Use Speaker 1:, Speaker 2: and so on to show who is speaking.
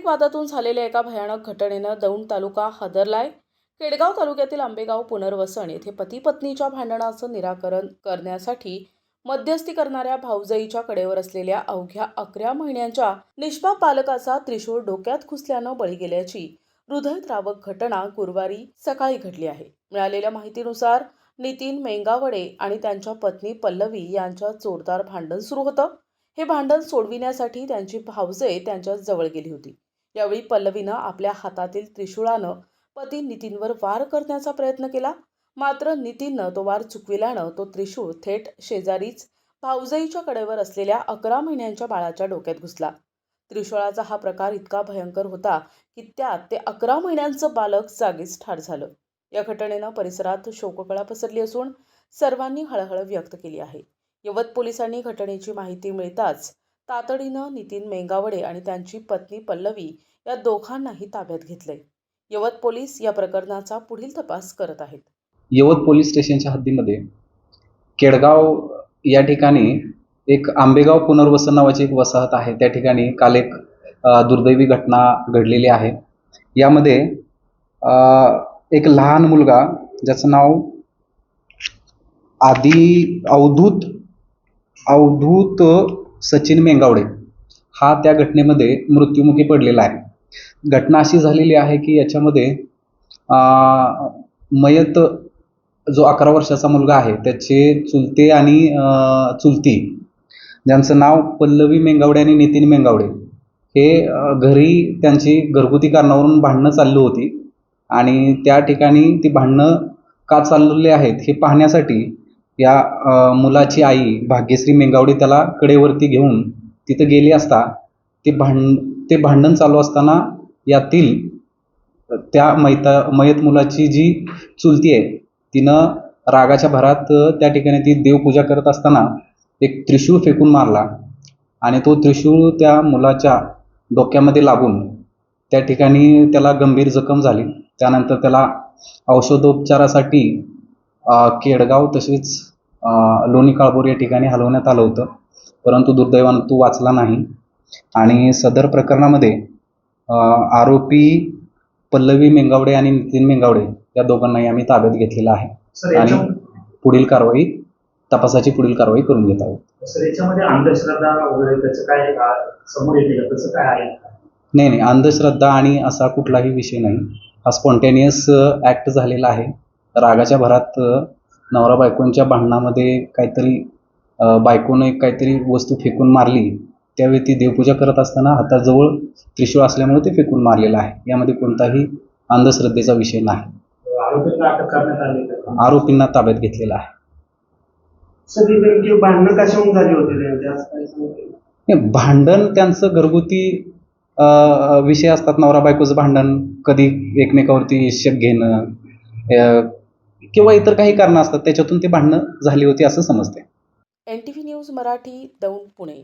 Speaker 1: पारंपरिक वादातून झालेल्या एका भयानक घटनेनं दौंड तालुका हादरलाय. केडगाव तालुक्यातील आंबेगाव पुनर्वसन येथे पती पत्नीच्या भांडणाचं निराकरण करण्यासाठी मध्यस्थी करणाऱ्या भाऊजाईच्या कडेवर असलेल्या अवघ्या अकरा महिन्यांच्या निष्पाप बालकाचा त्रिशूळ डोक्यात घुसल्यानं बळी गेल्याची हृदयद्रावक घटना गुरुवारी सकाळी घडली आहे. मिळालेल्या माहितीनुसार नितीन मेंगावडे आणि त्यांच्या पत्नी पल्लवी यांच्या जोरदार भांडण सुरू होतं. हे भांडण सोडविण्यासाठी त्यांची भावजे त्यांच्या जवळ गेली होती. यावेळी पल्लवीनं आपल्या हातातील त्रिशूळानं पती नितीनवर वार करण्याचा प्रयत्न केला. मात्र नितीननं तो वार चुकविल्यानं तो त्रिशूळ थेट शेजारीच भाऊजाईच्या कडेवर असलेल्या अकरा महिन्यांच्या बाळाच्या डोक्यात घुसला. त्रिशूळाचा हा प्रकार इतका भयंकर होता की त्यात ते अकरा महिन्यांचं बालक जागीच ठार झालं. या घटनेनं परिसरात शोककळा पसरली असून सर्वांनी हळहळ व्यक्त केली आहे. यवत पोलिसांनी घटनेची माहिती मिळताच तातडीनं नितीन मेंगावडे आणि त्यांची पत्नी पल्लवी या दोघांनाही ताब्यात घेतले यवत पोलीस या प्रकरणाचा पुढील तपास करत आहेत.
Speaker 2: यवत पोलीस स्टेशनच्या हद्दीमध्ये केडगाव या ठिकाणी एक आंबेगाव पुनर्वसन नावाची एक वसाहत आहे. त्या ठिकाणी काल एक दुर्दैवी घटना घडलेली आहे. यामध्ये एक लहान मुलगा ज्याचं नाव आदी अवधूत अवधूत सचिन मेंगावडे. हा त्या घटनेमध्ये मृत्युमुखी पडलेला आहे. घटना अशी झालेली आहे की याच्यामध्ये मयत जो अकरा वर्षाचा मुलगा आहे त्याचे चुलते आणि चुलती ज्यांचं नाव पल्लवी मेंगावडे आणि नितीन मेंगावडे हे घरी त्यांची घरगुती कारणावरून भांडणं चालली होती. आणि त्या ठिकाणी ती भांडणं का चाललेली आहेत हे पाहण्यासाठी या मुलाची आई भाग्यश्री मेंगावडे त्याला कडेवरती घेऊन तिथं गेली असता ते भांड ते भांडण चालू असताना यातील त्या मैता मयत मुलाची जी चुलती आहे तिनं रागाच्या भरात त्या ठिकाणी ती देवपूजा करत असताना एक त्रिशूळ फेकून मारला आणि तो त्रिशूळ त्या मुलाच्या डोक्यामध्ये लागून त्या ठिकाणी त्याला गंभीर जखम झाली. त्यानंतर त्याला औषधोपचारासाठी केडगाव तसेच लोणी काळभोर या ठिकाणी हलवण्यात आलं होतं. परंतु दुर्दैवानं तो वाचला नाही. आणि सदर प्रकरणामध्ये आरोपी पल्लवी मेंगावडे आणि नितीन मेंगावडे या दोघांनाही आम्ही ताब्यात घेतलेला आहे. आणि पुढील कारवाई तपासाची पुढील कारवाई करून घेत आहोत.
Speaker 3: सर याच्यामध्ये अंधश्रद्धा वगैरे त्याचं काय आ, समोर येते का? तसं काय आहे?
Speaker 2: नाही नाही अंधश्रद्धा आणि असा कुठलाही विषय नाही. हा स्पॉन्टेनियस ॲक्ट झालेला आहे. रागाच्या भरात नवरा बायकोंच्या भांडणामध्ये काहीतरी बायकोनं एक काहीतरी वस्तू फेकून मारली त्यावेळी ती देवपूजा करत असताना हाताजवळ त्रिशूळ असल्यामुळे ते फेकून मारलेलं आहे. यामध्ये कोणताही अंधश्रद्धेचा विषय नाही. आरोपींना ताब्यात घेतलेला आहे.
Speaker 3: नेमकी भांडणं त्यांची
Speaker 2: घरगुती विषय असतात नवरा बायकोचं भांडण. कधी एकमेकावरती शक घेणं किंवा इतर काही कारणं असतात त्याच्यातून ते भांडणं झाली होती असं समजते
Speaker 1: N T V news Marathi Daund Pune.